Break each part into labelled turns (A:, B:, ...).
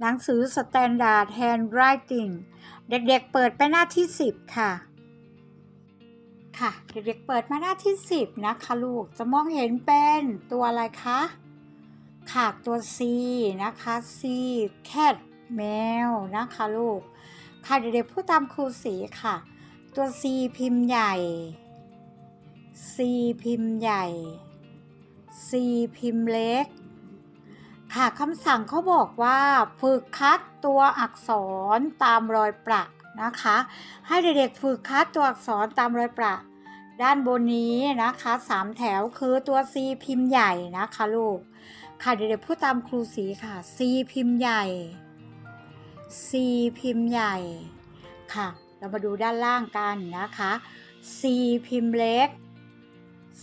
A: หนังสือ Standard Handwriting เด็กๆเปิดไปหน้าที่ 10 ค่ะ ค่ะ เด็กๆเปิดมาหน้าที่ 10 นะคะลูก จะมองเห็นเป็นตัวอะไรคะ ค่ะตัว C นะคะ C cat แมวนะคะลูก ค่ะเด็กๆพูดตามครูสีค่ะ ตัว C พิมพ์ใหญ่ C พิมพ์ใหญ่ C พิมพ์เล็ก ค่ะคำสั่งเขาบอกว่าฝึกคัดตัวอักษรตามรอยประนะคะ ให้เด็กๆฝึกคัดตัวอักษรตามรอยประ ด้านบนนี้นะคะสามแถวคือตัว C พิมพ์ใหญ่นะคะลูกค่ะเด็กๆพูดตามครูสีค่ะ C พิมพ์ใหญ่ C พิมพ์ใหญ่ค่ะ เรามาดูด้านล่างกันนะคะ C พิมพ์เล็ก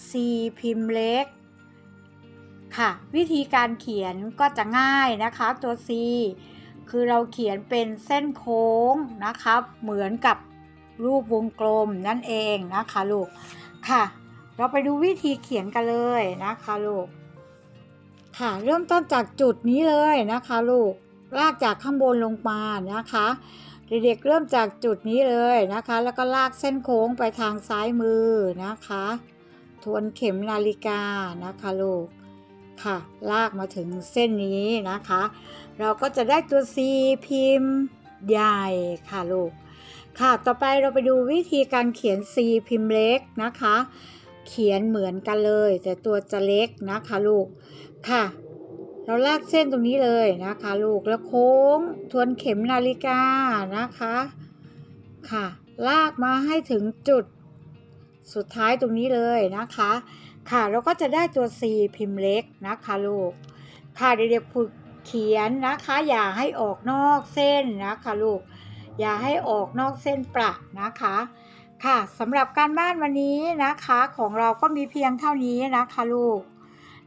A: C พิมพ์เล็ก ค่ะ วิธีการเขียนก็จะง่ายนะคะตัว C คือเราเขียนเป็นเส้นโค้งนะคะเหมือนกับรูปวงกลมนั่นเองนะคะลูกค่ะ เราไปดูวิธีเขียนกันเลยนะคะลูกค่ะเริ่มต้นจากจุดนี้เลยนะคะลูกลากจากข้างบนลงมานะคะเด็กๆเริ่มจากจุดนี้เลยนะคะ แล้วก็ลากเส้นโค้งไปทางซ้ายมือนะคะ ทวนเข็มนาฬิกานะคะลูก ค่ะ ลากมาถึงเส้นนี้นะคะ เราก็จะได้ตัว C พิมพ์ใหญ่ค่ะลูก ค่ะต่อไปเราไปดูวิธีการเขียน C พิมพ์เล็กนะคะ เขียนเหมือนกันเลย แต่ตัวจะเล็กนะคะลูก ค่ะ เราลากเส้นตรงนี้เลยนะคะลูกแล้วโค้งทวนเข็มนาฬิกานะคะ ค่ะ ลากมาให้ถึงจุดสุดท้ายตรงนี้เลยนะคะ ค่ะเราก็จะได้ตัว C พิมพ์เล็กนะคะลูก ค่ะเด็กๆฝึกเขียนนะคะ อย่าให้ออกนอกเส้นนะคะลูก อย่าให้ออกนอกเส้นประนะคะ ค่ะสำหรับการบ้านวันนี้นะคะของเราก็มีเพียงเท่านี้นะคะลูก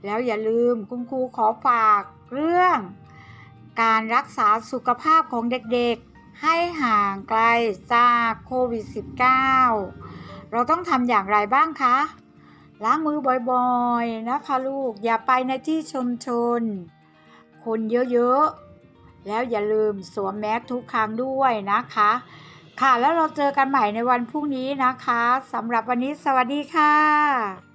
A: แล้วอย่าลืมคุณครูขอฝากเรื่อง การรักษาสุขภาพของเด็กๆ ให้ห่างไกลจากโควิด -19 เราต้องทำอย่างไรบ้างคะ ล้างมือบ่อยๆนะคะลูก อย่าไปในที่ชุมชน คนเยอะๆ แล้วอย่าลืมสวมแมสทุกครั้งด้วยนะคะ ค่ะแล้วเราเจอกันใหม่ในวันพรุ่งนี้นะคะสำหรับวันนี้สวัสดีค่ะ